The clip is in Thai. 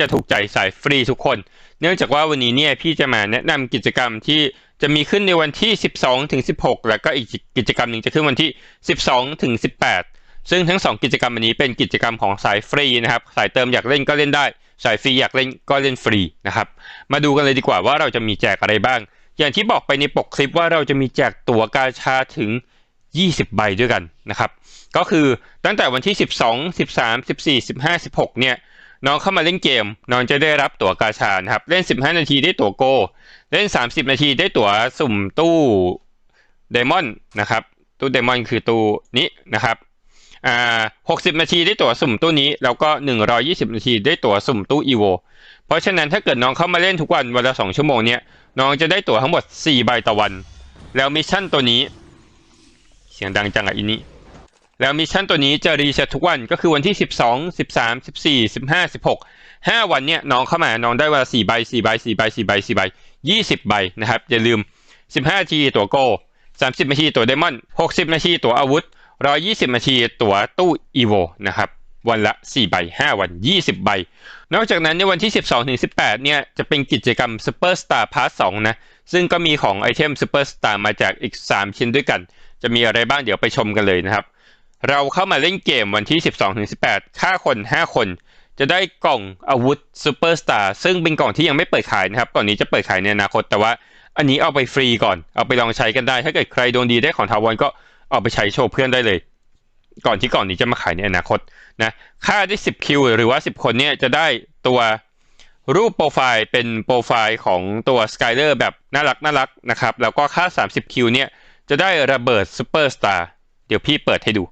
จะถูกใจสายฟรีทุกคน เนื่องจากว่าวันนี้เนี่ยพี่จะมาแนะนำกิจกรรมที่จะมีขึ้นในวันที่ 12ถึง16 แล้วก็อีกกิจกรรมหนึ่งจะขึ้นวันที่ 12ถึง18 ซึ่งทั้ง 2 กิจกรรมอันนี้เป็นกิจกรรมของสายฟรีนะครับ สายเติมอยากเล่นก็เล่นได้ สายฟรีอยากเล่นก็เล่นฟรีนะครับ มาดูกันเลยดีกว่าว่าเราจะมีแจกอะไรบ้าง อย่างที่บอกไปในปกคลิปว่าเราจะมีแจกตั๋วกาชาถึง 20 ใบด้วยกันนะครับ ก็คือตั้งแต่วันที่ 12 13 14 15 16 เนี่ย น้องเข้ามาเล่นเกม น้องจะได้รับตั๋วกาชานะครับ เล่น 15 นาทีได้ตั๋วโก เล่น 30 นาทีได้ตั๋วสุ่มตู้เดมอนนะครับ ตู้เดมอนคือตู้นี้นะครับอ่า60 นาทีได้ตั๋วสุ่มตู้นี้ แล้วก็ 120 นาทีได้ตั๋วสุ่มตู้อีโวเพราะฉะนั้นถ้าเกิดน้องเข้ามาเล่นทุกวันวันละ 2 ชั่วโมงเนี่ยน้องจะได้ตั๋วทั้งหมด 4 ใบต่อวัน แล้วมิชชั่นตัวนี้ เสียงดังจังอะอินี่ แล้วมิชชั่นตัวนี้จะรีเซ็ตทุกวันก็คือวันที่ 12 13 14 15 16 5 วันเนี่ยน้องเข้ามาน้องได้วันละ4ใบ4ใบ4ใบ4ใบ4ใบ20 ใบนะครับ อย่าลืม 15นาทีตัวโก 30นาทีตัวเดมอน 60 นาทีตัวอาวุธ 120 นาทีตัวตู้อีโวนะครับวันละ 4 ใบ 5 วัน 20 ใบ นอกจากนั้นในวันที่ 12 ถึง 18 เนี่ย จะเป็นกิจกรรม Super Star Pass 2นะ ซึ่งก็มีของไอเทม Super Star มาจากอีก 3 ชิ้นด้วยกัน จะมีอะไรบ้างเดี๋ยวไปชมกันเลยนะครับ เราเข้ามาเล่นเกมวันที่ 12ถึง18 ค่าคน 5 คน จะได้กล่องอาวุธ Super Star ซึ่งเป็นกล่องที่ยังไม่เปิดขายนะครับก่อนนี้จะเปิดขายในอนาคต แต่ว่าอันนี้เอาไปฟรีก่อน เอาไปลองใช้กันได้ ถ้าเกิดใครดวงดีได้ของทาวอนก็เอาไปใช้โชว์เพื่อนได้เลย ก่อนที่กล่องนี้จะมาขายในอนาคตนะค่าได้ 10 คิวหรือว่า 10 คนเนี่ยจะได้ตัวรูปโปรไฟล์เป็นโปรไฟล์ของตัวสกายเลอร์แบบน่ารักน่ารักนะครับ แล้วก็ค่า 30 คิวเนี่ยจะได้ระเบิดซูเปอร์สตาร์เดี๋ยวพี่เปิดให้ดู